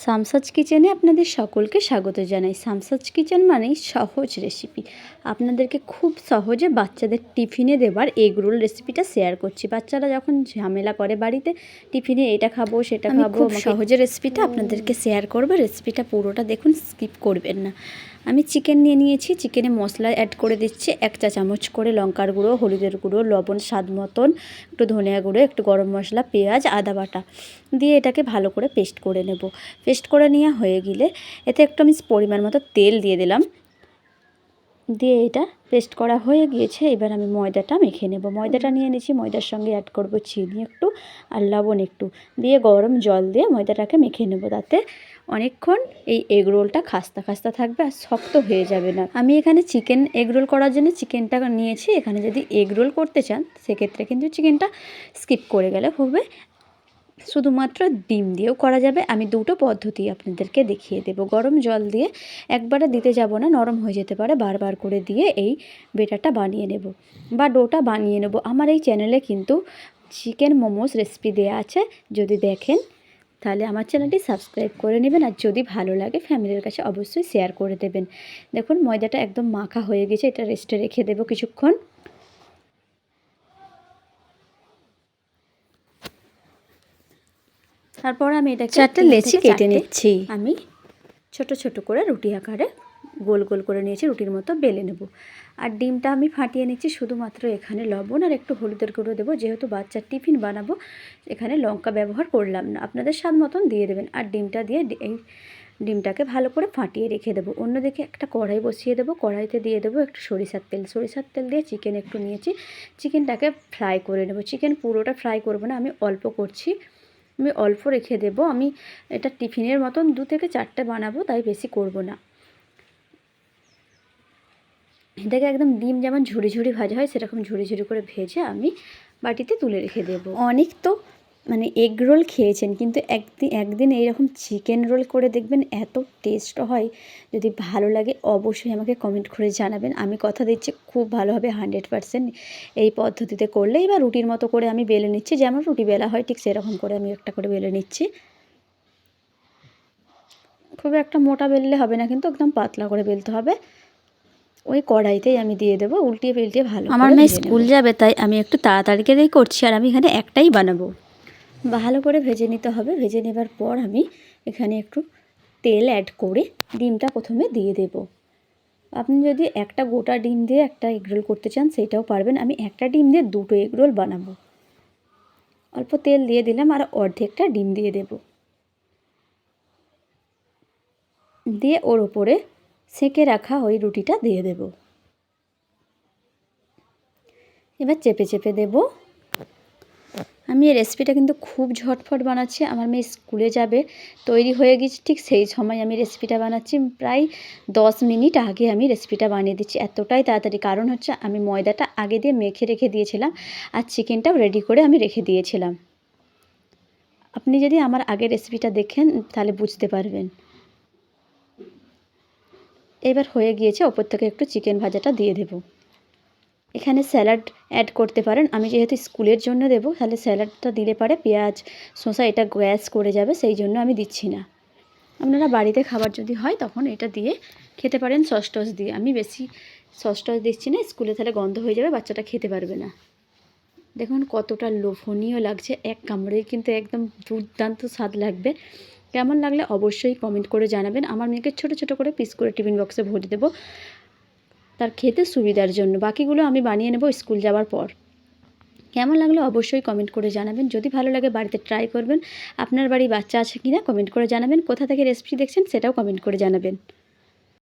সামসাজ কিচেনে আপনাদের সকলকে স্বাগত জানাই। সামসাজ কিচেন মানেই সহজ রেসিপি আপনাদেরকে খুব সহজে বাচ্চাদের টিফিনে দেবার এগ রোল রেসিপিটা শেয়ার করছি। বাচ্চারা যখন ঝামেলা করে বাড়িতে টিফিনে এটা খাব সেটা খাব খুব খুব সহজে রেসিপিটা আপনাদেরকে শেয়ার করব। রেসিপিটা পুরোটা দেখুন স্কিপ করবেন না। আমি চিকেন নিয়ে নিয়েছি চিকেনে মশলা অ্যাড করে দিচ্ছি, এক চা চামচ করে লঙ্কার গুঁড়ো, হলুদের গুঁড়ো, লবণ, স্বাদ মতন, একটু ধনিয়া গুঁড়ো, একটু গরম মশলা, পেঁয়াজ, আদা বাটা দিয়ে এটাকে ভালো করে পেস্ট করে নেব। পেস্ট করে নেওয়া হয়ে গেলে এতে একটু আমি পরিমাণ মতো তেল দিয়ে দিলাম। দিয়ে এটা পেস্ট করা হয়ে গিয়েছে। এবার আমি ময়দাটা মেখে নেব। ময়দাটা নিয়ে নিয়েছি। ময়দার সঙ্গে অ্যাড করব চিনি একটু আর লবণ একটু। দিয়ে গরম জল দিয়ে ময়দাটাকে মেখে নেব। তাতে অনেকক্ষণ এই এগ রোলটা খাস্তা খাস্তা থাকবে আর শক্ত হয়ে যাবে না। আমি এখানে চিকেন এগ রোল করার জন্য চিকেনটা নিয়েছি। এখানে যদি এগ রোল করতে চান, সেক্ষেত্রে কিন্তু চিকেনটা স্কিপ করে গেলে হবে। শুধুমাত্র ডিম দিয়েও করা যাবে। আমি দুটো পদ্ধতি আপনাদেরকে দেখিয়ে দেবো। গরম জল দিয়ে একবারে দিতে যাব না, নরম হয়ে যেতে পারে। বারবার করে দিয়ে এই বেটারটা বানিয়ে নেব বা ডোটা বানিয়ে নেব। আমার এই চ্যানেলে কিন্তু চিকেন মোমোস রেসিপি দেওয়া আছে। যদি দেখেন, তাহলে আমার চ্যানেলটি সাবস্ক্রাইব করে নেবেন। আর যদি ভালো লাগে, ফ্যামিলির কাছে অবশ্যই শেয়ার করে দেবেন। দেখুন, ময়দাটা একদম মাখা হয়ে গেছে। এটা রেস্টে রেখে দেবো কিছুক্ষণ। তারপর আমি এটাকে চারটে লেচি কেটে নিচ্ছি। আমি ছোট ছোট করে রুটি আকারে গোল গোল করে নিয়েছি রুটির মতো বেলে নেব। আর ডিমটা আমি ফাটিয়ে নিচ্ছি শুধুমাত্র এখানে লবণ আর একটু হলুদের গুঁড়ো দেবো। যেহেতু বাচ্চার টিফিন বানাবো এখানে লঙ্কা ব্যবহার করলাম না। আপনাদের স্বাদ মতন দিয়ে দেবেন। আর ডিমটা দিয়ে এই ডিমটাকে ভালো করে ফাটিয়ে রেখে দেবো। অন্যদিকে একটা কড়াই বসিয়ে দেবো। কড়াইতে দিয়ে দেবো একটু সরিষার তেল। সরিষার তেল দিয়ে চিকেন একটু নিয়েছি। চিকেনটাকে ফ্রাই করে নেব। চিকেন পুরোটা ফ্রাই করব না আমি অল্প করছি। আমি অল্প রেখে দেব। আমি এটা টিফিনের মতন দু থেকে চারটে বানাবো, তাই বেশি করব না। এটাকে একদম ডিম যেমন ঝুড়ি ঝুড়ি ভাজা হয়, সেরকম ঝুড়ি ঝুড়ি করে ভেজে আমি বাটিতে তুলে রেখে দেব। অনেক তো মানে এগ রোল খেয়েছেন কিন্তু একদিন একদিন এইরকম চিকেন রোল করে দেখবেন এত টেস্ট হয়। যদি ভালো লাগে অবশ্যই আমাকে কমেন্ট করে জানাবেন। আমি কথা দিচ্ছি খুব ভালো হবে হান্ড্রেড পারসেন্ট এই পদ্ধতিতে করলেই বা রুটির মতো করে আমি বেলে নিচ্ছি। যেমন রুটি বেলা হয় ঠিক সেরকম করে আমি একটা করে বেলে নিচ্ছি। খুব একটা মোটা বেললে হবে না কিন্তু একদম পাতলা করে বেলতে হবে। ওই কড়াইতেই আমি দিয়ে দেবো উল্টিয়ে পাল্টিয়ে ভালো আমার মেয়ে স্কুল যাবে তাই আমি একটু তাড়াতাড়ি করেই করছি আর আমি এখানে একটাই বানাবো। ভালো করে ভেজে নিতে হবে। ভেজে নেবার পর আমি এখানে একটু তেল অ্যাড করে ডিমটা প্রথমে দিয়ে দেব। আপনি যদি একটা গোটা ডিম দিয়ে একটা এগরোল করতে চান, সেটাও পারবেন। আমি একটা ডিম দিয়ে দুটো এগরোল বানাবো। অল্প তেল দিয়ে দিলাম আর অর্ধেকটা ডিম দিয়ে দেব। দিয়ে ওর ওপরে সেঁকে রাখা ওই রুটিটা দিয়ে দেব। এবার চেপে চেপে দেবো। আমি এই রেসিপিটা কিন্তু খুব ঝটফট বানাচ্ছি, আমার মেয়ে স্কুলে যাবে, তৈরি হয়ে গেছে, ঠিক সেই সময় আমি রেসিপিটা বানাচ্ছি, প্রায় দশ মিনিট আগে আমি রেসিপিটা বানিয়ে দিচ্ছি, এতটাই তাড়াতাড়ি। কারণ হচ্ছে আমি ময়দাটা আগে দিয়ে মেখে রেখে দিয়েছিলাম আর চিকেনটাও রেডি করে আমি রেখে দিয়েছিলাম। আপনি যদি আমার আগের রেসিপিটা দেখেন, তাহলে বুঝতে পারবেন। এবার হয়ে গিয়েছে, ওপর থেকে একটু চিকেন ভাজাটা দিয়ে দেবো। এখানে স্যালাড অ্যাড করতে পারেন। আমি যেহেতু স্কুলের জন্য দেবো, তাহলে স্যালাডটা দিলে পারে পেঁয়াজ, শসা, এটা গ্যাস করে যাবে, সেই জন্য আমি দিচ্ছি না। আপনারা বাড়িতে খাবার যদি হয়, তখন এটা দিয়ে খেতে পারেন সস টস দিয়ে। আমি বেশি সস টস দিচ্ছি না, স্কুলে তাহলে গন্ধ হয়ে যাবে, বাচ্চাটা খেতে পারবে না। দেখুন কতটা লোভনীয় লাগছে, এক কামড়েই কিন্তু একদম দুর্দান্ত স্বাদ লাগবে। কেমন লাগলে অবশ্যই কমেন্ট করে জানাবেন। আমার মেয়েকে ছোটো ছোটো করে পিস করে টিফিন বক্সে ভরে দেবো। তার খেতে সুবিধার জন্য। বাকিগুলো আমি বানিয়ে নেব স্কুল যাওয়ার পর। কেমন লাগল অবশ্যই কমেন্ট করে জানাবেন। যদি ভালো লাগে বাড়িতে ট্রাই করবেন। আপনার বাড়ি বাচ্চা আছে কি না কমেন্ট করে জানাবেন। কোথা থেকে রেসিপি দেখছেন সেটাও কমেন্ট করে জানাবেন।